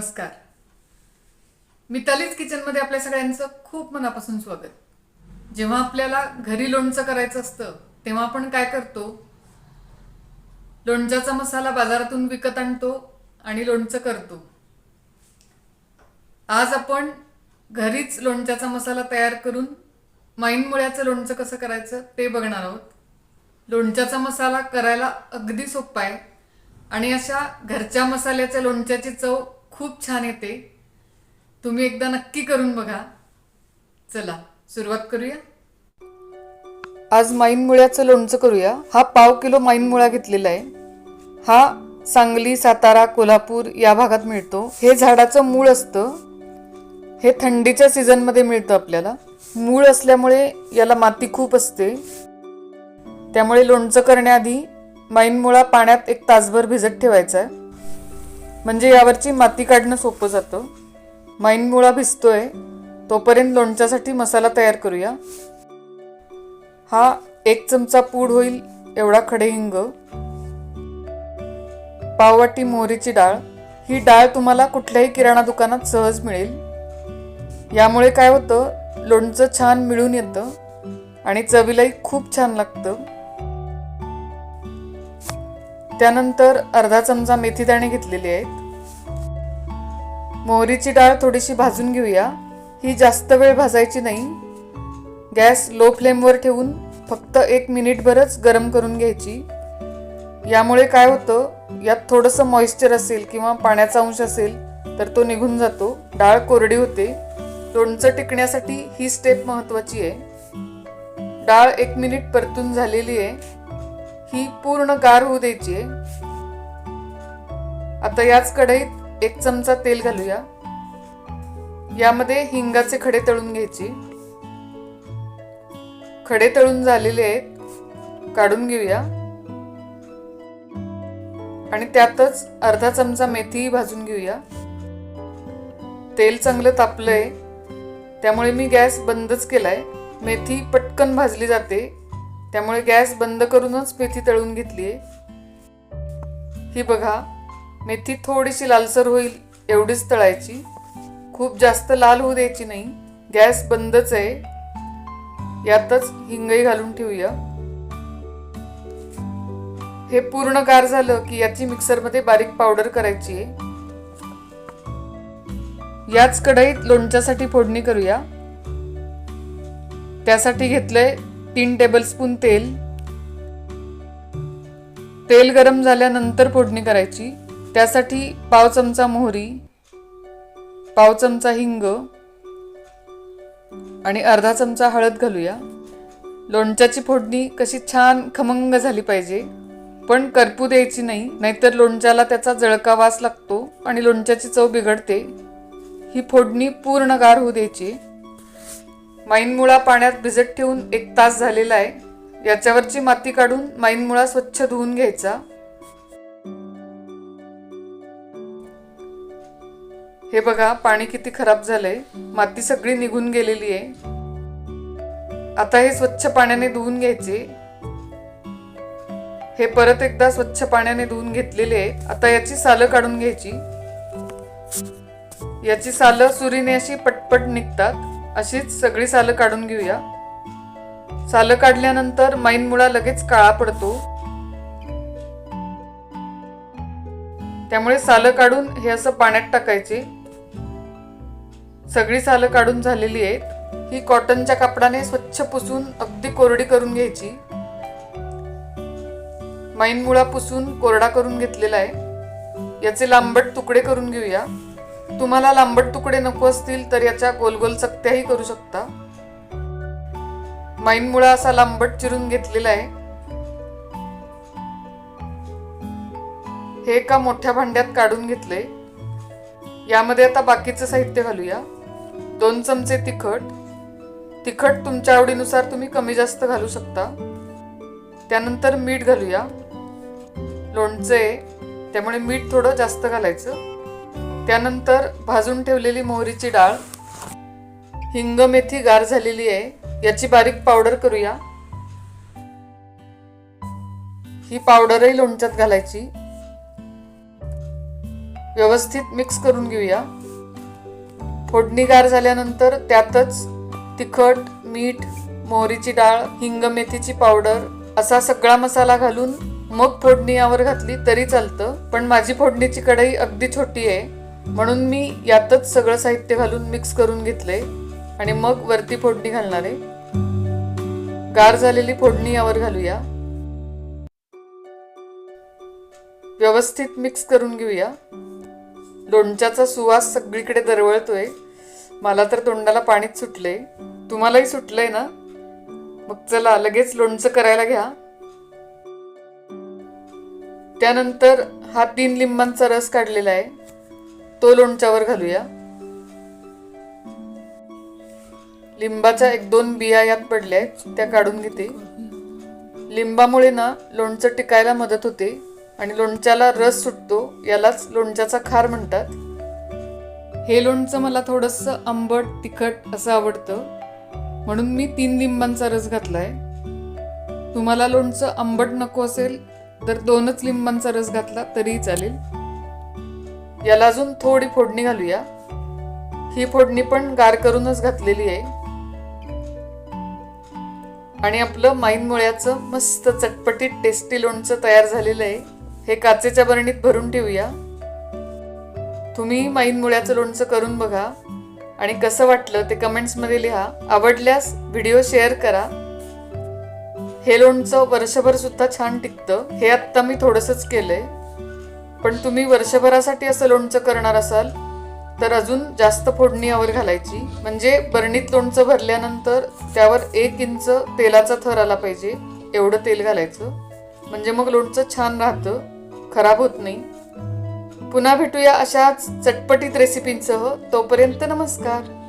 नमस्कार. मितालीज किचनमध्ये आपल्या सगळ्यांचं खूप मनापासून स्वागत. जेव्हा आपल्याला घरी लोणचं करायचं असतं तेव्हा आपण काय करतो? लोणच्याचा मसाला बाजारातून विकत आणतो आणि लोणचं करतो. आज आपण घरीच लोणच्याचा मसाला तयार करून माईन मुळ्याचं लोणचं कसं करायचं ते बघणार आहोत. लोणच्याचा मसाला करायला अगदी सोपा आहे. आणि अशा घरच्या मसाल्याच्या लोणच्याची चव खूप छान येते. तुम्ही एकदा नक्की करून बघा. चला सुरुवात करूया. आज माईन मुळ्याचं लोणचं करूया. हा पाव किलो माईन मुळा घेतलेला आहे. हा सांगली सातारा कोल्हापूर या भागात मिळतो. हे झाडाचं मूळ असतं. हे थंडीच्या सीझनमध्ये मिळतं आपल्याला. मूळ असल्यामुळे याला माती खूप असते. त्यामुळे लोणचं करण्याआधी माईनमुळा पाण्यात एक तासभर भिजत ठेवायचा आहे. म्हणजे यावरची माती काढणं सोपं जातं. माईनमुळा भिजतोय. तोपर्यंत लोणच्यासाठी मसाला तयार करूया. हा एक चमचा पूड होईल एवढा खडे हिंग पाववाटी मोहरीची डाळ. ही डाळ तुम्हाला कुठल्याही किराणा दुकानात सहज मिळेल. यामुळे काय होतं लोणचं छान मिळून येतं आणि चवीलाही खूप छान लागतं. त्यानंतर अर्धा चमचा मेथी दाणे घेतलेले आहेत. मोहरीची डाळ थोडीशी भाजून घेऊया. ही जास्त वेळ भाजायची नाही. गॅस लो फ्लेमवर ठेवून फक्त एक मिनिटभरच गरम करून घ्यायची. यामुळे काय होतं यात थोडंसं मॉइश्चर असेल किंवा पाण्याचा अंश असेल तर तो निघून जातो. डाळ कोरडी होते. लोणचं टिकण्यासाठी ही स्टेप महत्त्वाची आहे. डाळ एक मिनिट परतून झालेली आहे. ही पूर्ण गार होऊ द्यायची आहे. आता याच कढईत एक चमचा तेल घालूया. यामध्ये हिंगाचे खडे तळून घ्यायची. खडे तळून झालेले आहेत काढून घेऊया. आणि त्यातच अर्धा चमचा मेथी भाजून घेऊया. तेल चांगलं तापलंय त्यामुळे मी गॅस बंदच केलाय. मेथी पटकन भाजली जाते त्यामुळे गॅस बंद करूनच मेथी तळून घेतली आहे ही बघा मेथी थोडीशी लालसर होईल एवढीच तळायची. खूप जास्त लाल होऊ द्यायची नाही. गॅस बंदच आहे. यातच हिंगही घालून ठेवूया. हे पूर्ण गार झालं की याची मिक्सरमध्ये बारीक पावडर करायची आहे. याच कढईत लोणच्यासाठी फोडणी करूया. त्यासाठी घेतलंय तीन टेबलस्पून तेल. तेल गरम झाल्यानंतर फोडणी करायची. त्यासाठी पाव चमचा मोहरी पाव चमचा हिंग आणि अर्धा चमचा हळद घालूया. लोणच्याची फोडणी कशी छान खमंग झाली पाहिजे. पण करपू द्यायची नाही नाहीतर लोणच्याला त्याचा जळका वास लागतो आणि लोणच्याची चव बिघडते. ही फोडणी पूर्ण गार होऊ द्यायची. माईनमुळा पाण्यात भिजत ठेवून एक तास झालेला आहे. याच्यावरची माती काढून माईनमुळा स्वच्छ धुवून घ्यायचा. हे बघा पाणी किती खराब झालंय. माती सगळी निघून गेलेली आहे. आता हे स्वच्छ पाण्याने धुवून घ्यायचे. हे परत एकदा स्वच्छ पाण्याने धुवून घेतलेले आहे. आता याची सालं काढून घ्यायची. याची सालं सुरीने अशी पटपट निघतात. अशीच सगळी सालं काढून घेऊया. सालं काढल्यानंतर माईन मुळा लगेच काळा पडतो. त्यामुळे सालं काढून हे असं पाण्यात टाकायचे. सगळी सालं काढून झालेली आहेत. ही कॉटनच्या कापडाने स्वच्छ पुसून अगदी कोरडी करून घ्यायची. माईन मुळा पुसून कोरडा करून घेतलेला आहे. याचे लांबट तुकडे करून घेऊया. तुम्हाला लांबट तुकडे नको असतील तर याच्या गोल गोल चकत्याही करू शकता. माईनमुळा असा लांबट चिरून घेतलेला आहे. हे एका मोठ्या भांड्यात काढून घेतले यामध्ये आता बाकीचं साहित्य घालूया. दोन चमचे तिखट. तिखट तुमच्या आवडीनुसार तुम्ही कमी जास्त घालू शकता. त्यानंतर मीठ घालूया. लोणचं आहे त्यामुळे मीठ थोडं जास्त घालायचं. त्यानंतर भाजून ठेवलेली मोहरीची डाळ. हिंग मेथी गार झालेली आहे. याची बारीक पावडर करूया. ही पावडरही लोणच्यात घालायची. व्यवस्थित मिक्स करून घेऊया. फोडणी गार झाल्यानंतर त्यातच तिखट मीठ मोहरीची डाळ हिंग मेथीची पावडर असा सगळा मसाला घालून मग फोडणी यावर घातली तरी चालतं. पण माझी फोडणीची कढई अगदी छोटी आहे. म्हणून मी यातच सगळं साहित्य घालून मिक्स करून घेतलंय आणि मग वरती फोडणी घालणार आहे. गार झालेली फोडणी यावर घालूया. व्यवस्थित मिक्स करून घेऊया. लोणच्याचा सुवास सगळीकडे दरवळतोय. मला तर तोंडाला पाणीच सुटले तुम्हालाही सुटलंय ना? मग चला लगेच लोणचं करायला घ्या. त्यानंतर हा तीन लिंबांचा रस काढलेला आहे. तो लोणच्यावर घालूया. लिंबाच्या एक दोन बिया यात पडल्या आहेत त्या काढून घेते. लिंबामुळे ना लोणचं टिकायला मदत होते. आणि लोणच्याला रस सुटतो यालाच लोणच्याचा खार म्हणतात. हे लोणचं मला थोडंसं आंबट तिखट असं आवडतं. म्हणून मी तीन लिंबांचा रस घातलाय. तुम्हाला लोणचं आंबट नको असेल तर दोनच लिंबांचा रस घातला तरीही चालेल. याला अजून थोडी फोडणी घालूया. ही फोडणी पण गार करूनच घातलेली आहे. आणि आपलं माईन मुळ्याचं मस्त चटपटीत टेस्टी लोणचं तयार झालेलं आहे. हे काचेच्या बरणीत भरून ठेवूया. तुम्ही माईन मुळ्याचं लोणचं करून बघा आणि कसं वाटलं ते कमेंट्समध्ये लिहा. आवडल्यास व्हिडिओ शेअर करा. हे लोणचं वर्षभर सुद्धा छान टिकतं. हे आत्ता मी थोडंसंच केलंय. पण तुम्ही वर्षभरासाठी असं लोणचं करणार असाल तर अजून जास्त फोडणी यावर घालायची. म्हणजे बरणीत लोणचं भरल्यानंतर त्यावर एक इंच तेलाचा थर आला पाहिजे एवढं तेल घालायचं. म्हणजे मग लोणचं छान राहतं. खराब होत नाही. पुन्हा भेटूया अशाच चटपटीत रेसिपींसह तोपर्यंत नमस्कार.